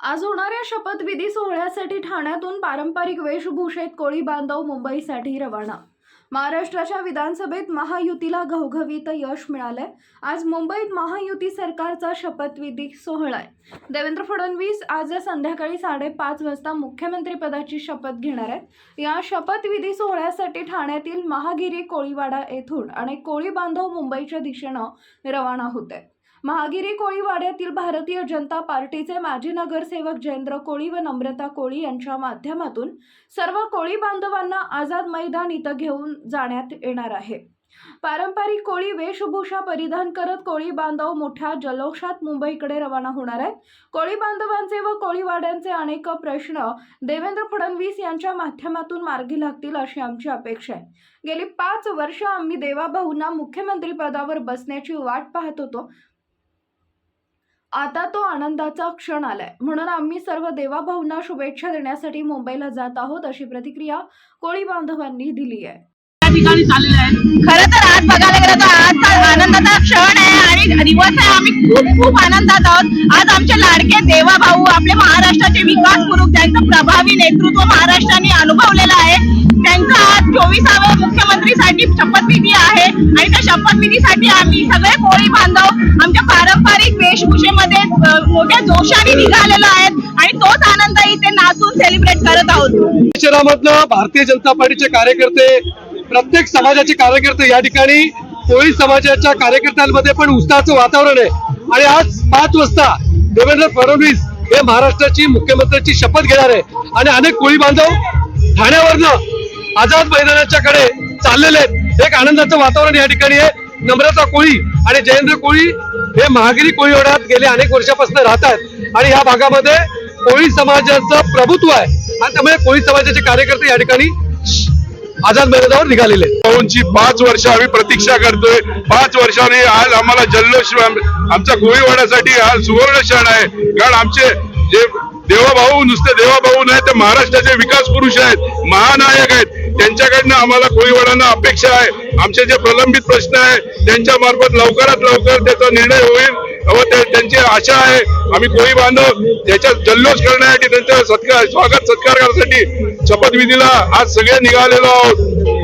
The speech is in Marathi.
आज होणाऱ्या शपथविधी सोहळ्यासाठी ठाण्यातून पारंपरिक वेशभूषेत कोळी बांधव मुंबईसाठी रवाना. महाराष्ट्राच्या विधानसभेत महायुतीला घवघवीत यश मिळालंय. आज मुंबईत महायुती सरकारचा शपथविधी सोहळा आहे देवेंद्र फडणवीस आज संध्याकाळी साडेपाच वाजता मुख्यमंत्रीपदाची शपथ घेणार आहेत. या शपथविधी सोहळ्यासाठी ठाण्यातील महागिरी कोळीवाडा येथून आणि कोळी बांधव मुंबईच्या दिशेनं रवाना होत आहेत. महागिरी कोळीवाड्यातील भारतीय जनता पार्टीचे माजी नगरसेवक जयेंद्र कोळी व नम्रता कोळी यांच्या माध्यमातून सर्व कोळी बांधवांना आझाद मैदान इथं घेऊन जाण्यात येणार आहे. पारंपरिक कोळी वेशभूषा परिधान करत कोळी बांधव मोठ्या जलोषात मुंबईकडे रवाना होणार आहेत. कोळी बांधवांचे व कोळीवाड्यांचे अनेक प्रश्न देवेंद्र फडणवीस यांच्या माध्यमातून मार्गी लागतील अशी आमची अपेक्षा आहे. गेली पाच वर्ष आम्ही देवाभाऊंना मुख्यमंत्री पदावर बसण्याची वाट पाहत होतो. आता तो आनंदाचा क्षण आलाय. म्हणून आम्ही सर्व देवाभाऊंना शुभेच्छा देण्यासाठी मुंबईला जात आहोत अशी प्रतिक्रिया कोळी बांधवांनी दिली आहे त्या ठिकाणी चाललेले खरं तर आज बघायला गेलं तर आजचा आनंदाचा क्षण आहे. दिवस आहे आम्ही खूप खूप आनंदात आहोत. आज आमचे लाडके देवा भाऊ आपले महाराष्ट्राचे विकास पुरुष ज्यांचं प्रभावी नेतृत्व महाराष्ट्राने अनुभवलेलं आहे त्यांचा आज चोवीसाव्या मुख्यमंत्रीसाठी शपथविधी आहे. आणि त्या शपथविधीसाठी आम्ही सगळे कोळी बांधव आमच्या पारंपरिक वेशभूषेमध्ये मोठ्या जोशाने निघालेलो आहेत. आणि तोच आनंद इथे नाचून सेलिब्रेट करत आहोत. शहरामधलं भारतीय जनता पार्टीचे कार्यकर्ते प्रत्येक समाजाचे कार्यकर्ते या ठिकाणी कोळी समाजाच्या कार्यकर्त्यांमध्ये पण उत्साहाचं वातावरण आहे. आणि आज पाच वाजता देवेंद्र फडणवीस हे महाराष्ट्राची मुख्यमंत्र्याची शपथ घेणार आहे. आणि अनेक कोळी बांधव ठाण्यावरनं आझाद मैदानाच्या कडे चाललेले आहेत. एक आनंदाचं वातावरण या ठिकाणी आहे. नम्रता कोळी आणि जयेंद्र कोळी हे महागिरी कोळीवाड्यात गेले अनेक वर्षापासून राहतात आणि या भागामध्ये कोळी समाजाचं प्रभुत्व आहे. आणि त्यामुळे कोळी समाजाचे कार्यकर्ते या ठिकाणी आझाद मैदानावर निघालेले पवनची पाच वर्ष आम्ही प्रतीक्षा करतोय. पाच वर्षाने आज आम्हाला जल्लोष आमच्या कोळीवाड्यासाठी हा सुवर्ण क्षण आहे. कारण आमचे जे देवाभाऊ नुसते देवाभाऊ नाही ते महाराष्ट्राचे विकास पुरुष आहेत महानायक आहेत. त्यांच्याकडनं आम्हाला कोळीवाड्यांना अपेक्षा आहे. आमचे जे प्रलंबित प्रश्न आहे त्यांच्या मार्फत लवकरात लवकर त्याचा निर्णय होईल. व ते- आशा आहे आम्ही कोळी बांधव याच्या जल्लोष करण्यासाठी त्यांच्या सत्कार स्वागत सत्कार करण्यासाठी शपथविधीला आज सगळे निघालेलो आहोत.